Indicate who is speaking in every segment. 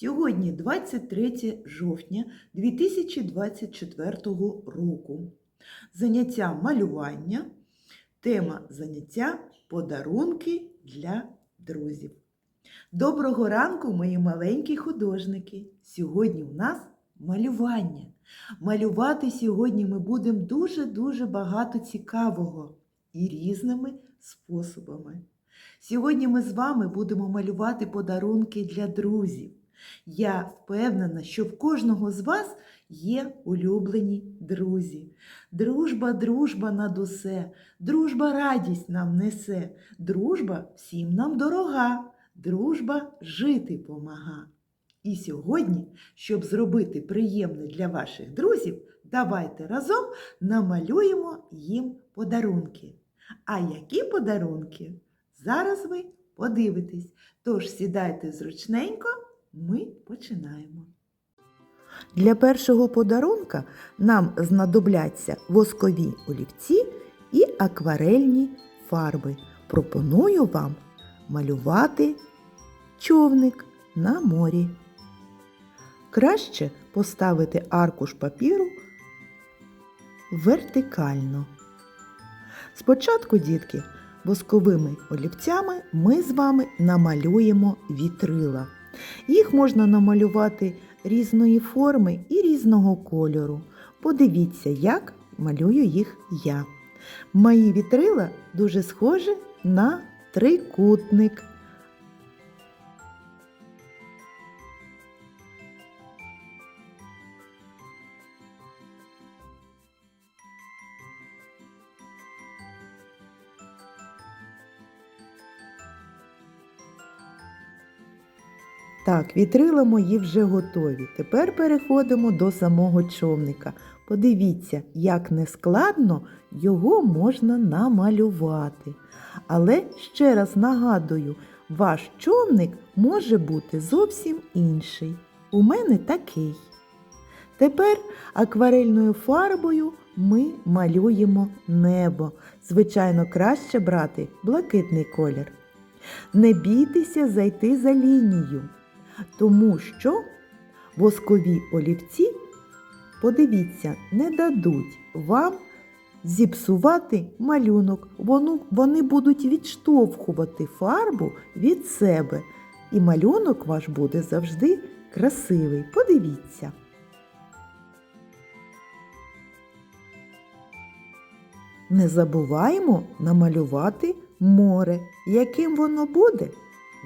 Speaker 1: Сьогодні 23 жовтня 2024 року. Заняття малювання. Тема заняття подарунки для друзів. Доброго ранку, мої маленькі художники! Сьогодні у нас малювання. Малювати сьогодні ми будемо дуже-дуже багато цікавого і різними способами. Сьогодні ми з вами будемо малювати подарунки для друзів. Я впевнена, що в кожного з вас є улюблені друзі. Дружба, дружба над усе, дружба радість нам несе, дружба всім нам дорога, дружба жити помага. І сьогодні, щоб зробити приємне для ваших друзів, давайте разом намалюємо їм подарунки. А які подарунки? Зараз ви подивитесь. Тож сідайте зручненько, ми починаємо. Для першого подарунка нам знадобляться воскові олівці і акварельні фарби. Пропоную вам малювати човник на морі. Краще поставити аркуш папіру вертикально. Спочатку, дітки, восковими олівцями ми з вами намалюємо вітрила. Їх можна намалювати різної форми і різного кольору. Подивіться, як малюю їх я. Мої вітрила дуже схожі на трикутник. Так, вітрила мої вже готові. Тепер переходимо до самого човника. Подивіться, як нескладно його можна намалювати. Але ще раз нагадую, ваш човник може бути зовсім інший. У мене такий. Тепер акварельною фарбою ми малюємо небо. Звичайно, краще брати блакитний колір. Не бійтеся зайти за лінію тому що воскові олівці, подивіться, не дадуть вам зіпсувати малюнок. Вони будуть відштовхувати фарбу від себе. І малюнок ваш буде завжди красивий. Подивіться. Не забуваємо намалювати море. Яким воно буде,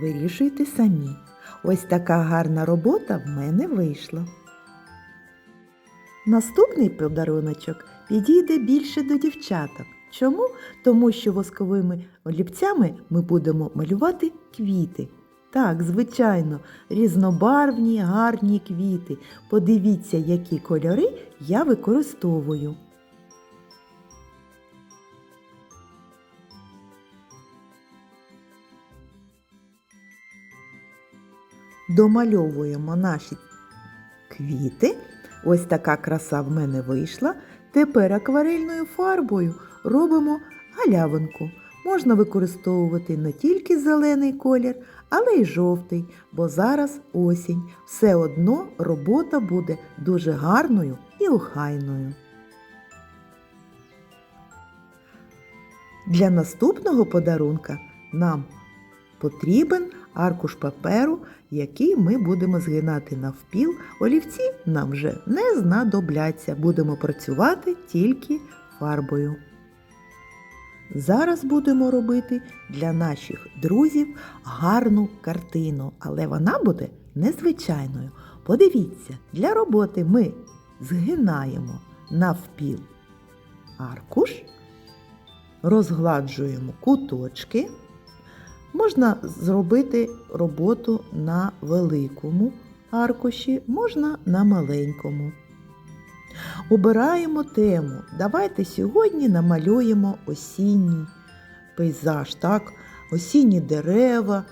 Speaker 1: вирішуйте самі. Ось така гарна робота в мене вийшла. Наступний подаруночок підійде більше до дівчаток. Чому? Тому що восковими олівцями ми будемо малювати квіти. Так, звичайно, різнобарвні, гарні квіти. Подивіться, які кольори я використовую. Домальовуємо наші квіти. Ось така краса в мене вийшла. Тепер акварельною фарбою робимо галявинку. Можна використовувати не тільки зелений колір, але й жовтий, бо зараз осінь. Все одно робота буде дуже гарною і охайною. Для наступного подарунка нам потрібен аркуш паперу, який ми будемо згинати навпіл. Олівці нам вже не знадобляться. Будемо працювати тільки фарбою. Зараз будемо робити для наших друзів гарну картину, але вона буде незвичайною. Подивіться, для роботи ми згинаємо навпіл аркуш, розгладжуємо куточки. Можна зробити роботу на великому аркуші, можна на маленькому. Обираємо тему. Давайте сьогодні намалюємо осінній пейзаж, так? осінні дерева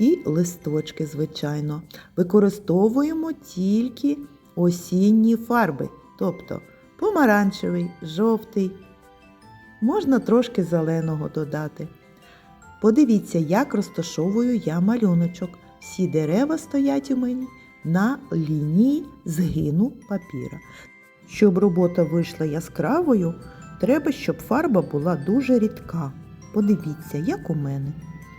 Speaker 1: і листочки, звичайно. Використовуємо тільки осінні фарби, тобто помаранчевий, жовтий. Можна трошки зеленого додати. Подивіться, як розташовую я малюночок. всі дерева стоять у мене на лінії згину папіра. Щоб робота вийшла яскравою, треба, щоб фарба була дуже рідка. Подивіться, як у мене.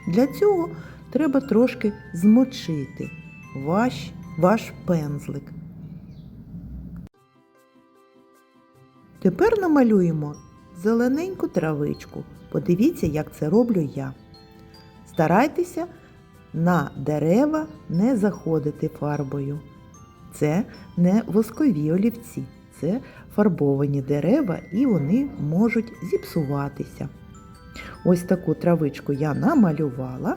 Speaker 1: Для цього треба трошки змочити ваш, ваш пензлик. Тепер намалюємо зелененьку травичку. Подивіться, як це роблю я. Старайтеся на дерева не заходити фарбою. Це не воскові олівці, це фарбовані дерева і вони можуть зіпсуватися. Ось таку травичку я намалювала.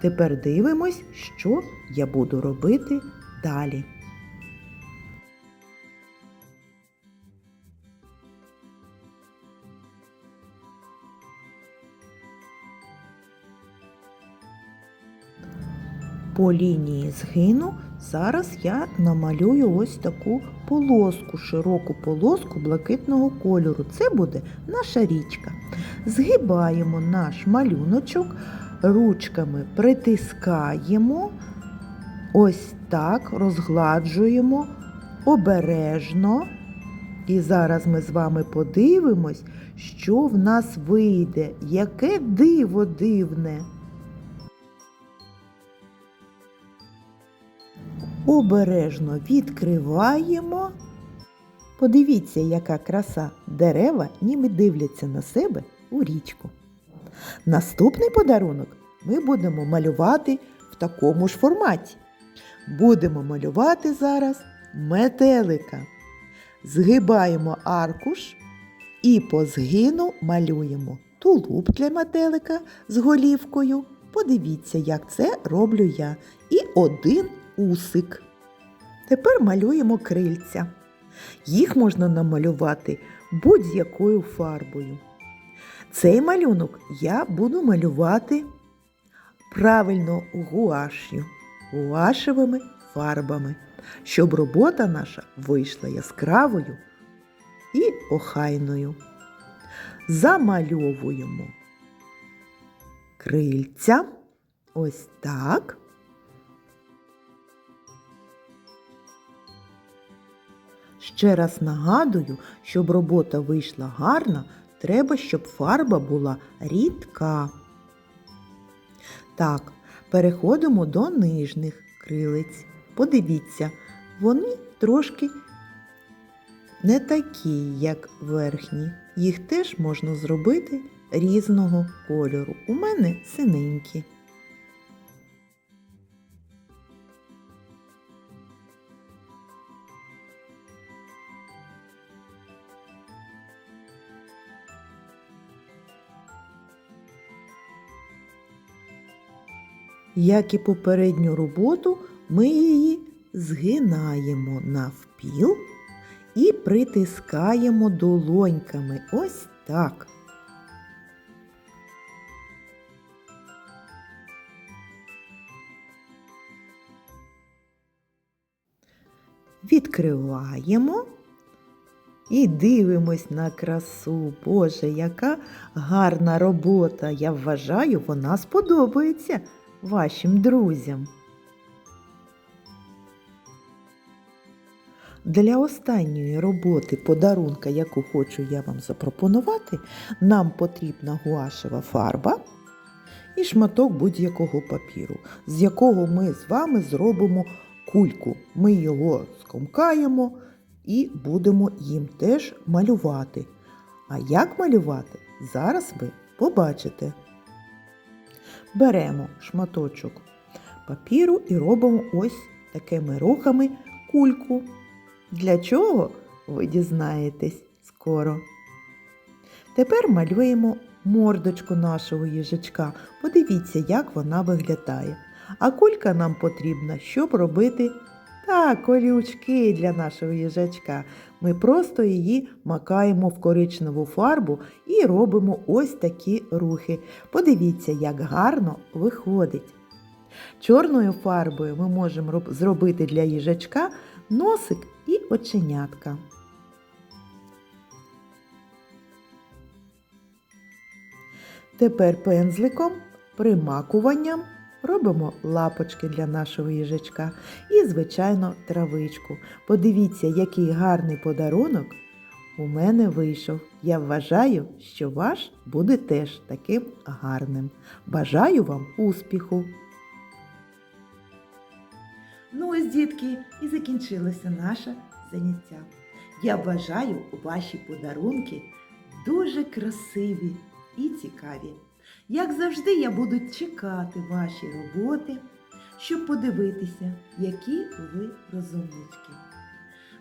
Speaker 1: Тепер дивимось, що я буду робити далі. По лінії згину зараз я намалюю ось таку полоску, широку полоску блакитного кольору. Це буде наша річка. Згибаємо наш малюночок, ручками притискаємо, ось так розгладжуємо обережно. І зараз ми з вами подивимось, що в нас вийде, яке диво дивне. Обережно відкриваємо. Подивіться, яка краса дерева ніби дивляться на себе у річку. Наступний подарунок ми будемо малювати в такому ж форматі. Будемо малювати зараз метелика. Згибаємо аркуш і по згину малюємо тулуб для метелика з голівкою. Подивіться, як це роблю я. І один усик. Тепер малюємо крильця. Їх можна намалювати будь-якою фарбою. Цей малюнок я буду малювати правильно гуаш'ю, гуашевими фарбами, щоб робота наша вийшла яскравою і охайною. Замальовуємо крильця ось так. Ще раз нагадую, щоб робота вийшла гарна, треба, щоб фарба була рідка. Так, переходимо до нижніх крилиць. Подивіться, вони трошки не такі, як верхні. Їх теж можна зробити різного кольору. У мене синенькі. Як і попередню роботу, ми її згинаємо навпіл і притискаємо долоньками. Ось так. Відкриваємо і дивимось на красу. Боже, яка гарна робота! Я вважаю, вона сподобається вашим друзям. Для останньої роботи подарунка, яку хочу я вам запропонувати, нам потрібна гуашева фарба і шматок будь-якого папіру, з якого ми з вами зробимо кульку. Ми його скомкаємо і будемо їм теж малювати. А як малювати, зараз ви побачите. Беремо шматочок папіру і робимо ось такими рухами кульку. Для чого ви дізнаєтесь скоро. Тепер малюємо мордочку нашого їжачка. Подивіться, як вона виглядає. А кулька нам потрібна, щоб робити так, колючки для нашого їжачка. Ми просто її макаємо в коричневу фарбу і робимо ось такі рухи. Подивіться, як гарно виходить. Чорною фарбою ми можемо зробити для їжачка носик і оченятка. Тепер пензликом, примакуванням робимо лапочки для нашого їжачка і, звичайно, травичку. Подивіться, який гарний подарунок у мене вийшов. Я вважаю, що ваш буде теж таким гарним. Бажаю вам успіху! Ну ось, дітки, і закінчилося наше заняття. Я бажаю ваші подарунки дуже красиві і цікаві. Як завжди, я буду чекати ваші роботи, щоб подивитися, які ви розумнички.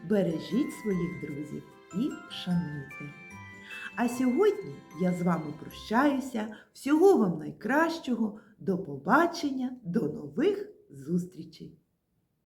Speaker 1: Бережіть своїх друзів і шануйте. А сьогодні я з вами прощаюся. Всього вам найкращого. До побачення, до нових зустрічей!